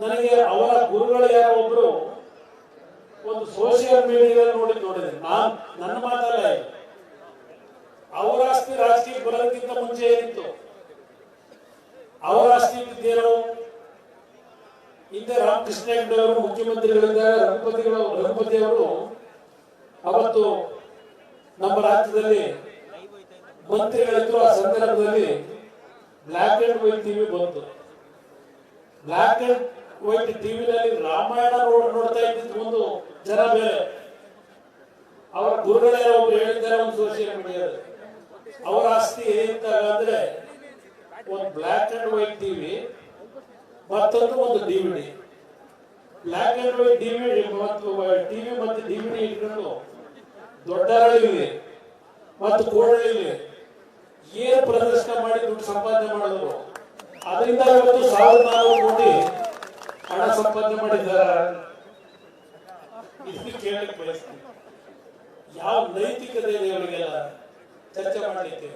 ನನಗೆ ಅವರ ಗುರುಗಳು ಯಾರೋ ಒಬ್ರು ಒಂದು ಸೋಷಿಯಲ್ ಮೀಡಿಯಾದಲ್ಲಿ ನೋಡಿ ನೋಡಿದೆ. ನಾನ್ ನನ್ನ ಮಾತಲ್ಲ. ಅವರ ಆಸ್ತಿ ರಾಜಕೀಯ ಬರೋದಕ್ಕಿಂತ ಮುಂಚೆ ಏನಿತ್ತು? ಅವರ ಆಸ್ತಿ ಇದ್ದೇನು ಹಿಂದೆ ರಾಮಕೃಷ್ಣ ಹೆಗಡೆ ಅವರು ಮುಖ್ಯಮಂತ್ರಿಗಳಿಂದ ರಘುಪತಿಗಳು, ರಘುಪತಿ ಅವರು ಅವತ್ತು ನಮ್ಮ ರಾಜ್ಯದಲ್ಲಿ ಮಂತ್ರಿಗಳಿದ್ರು. ಆ ಸಂದರ್ಭದಲ್ಲಿ ಬ್ಲಾಕ್ ಅಂಡ್ ವೈಟ್ ಟಿವಿ ಬಂತು. ಬ್ಲಾಕ್ ಅಂಡ್ ವೈಟ್ ಟಿವಿನಲ್ಲಿ ರಾಮಾಯಣ ನೋಡ್ ನೋಡ್ತಾ ಇದ್ದಿದ್ದು ಒಂದು ಜನ ಬೇರೆ. ಅವರ ಗುರುಗಳೇ ಒಬ್ರು ಹೇಳಿದ್ದಾರೆ ಒಂದು ಸೋಷಿಯಲ್ ಮೀಡಿಯಾದಲ್ಲಿ ಅವರ ಆಸ್ತಿ ಅಂತ ಅಂದ್ರೆ ಒಂದು ಬ್ಲ್ಯಾಕ್ ಅಂಡ್ ವೈಟ್ ಟಿವಿ ಮತ್ತೊಂದು ಒಂದು DVD black and white DVD ಮತ್ತು ಟಿವಿ ಮತ್ತು ಡಿವಿಡಿ ಇಟ್ಕೊಂಡು ದೊಡ್ಡ ಇದೆ ಮತ್ತು ಕೋಡಳ್ಳಿಲಿ ಏನು ಪ್ರದರ್ಶನ ಮಾಡಿ ದುಡ್ಡು ಸಂಪಾದನೆ ಮಾಡಿದ್ರು? ಅದರಿಂದ ಇವತ್ತು ಸಾವಿರದ ಹಣ ಸಂಪಾದನೆ ಮಾಡಿದ್ದಾರೆ? ಕೇಳಲಿಕ್ಕೆ ಬಯಸ್ತೀನಿ. ಯಾವ ನೈತಿಕತೆ ಇದೆ ಅವರಿಗೆಲ್ಲ ಚರ್ಚೆ ಮಾಡಲಿಕ್ಕೆ?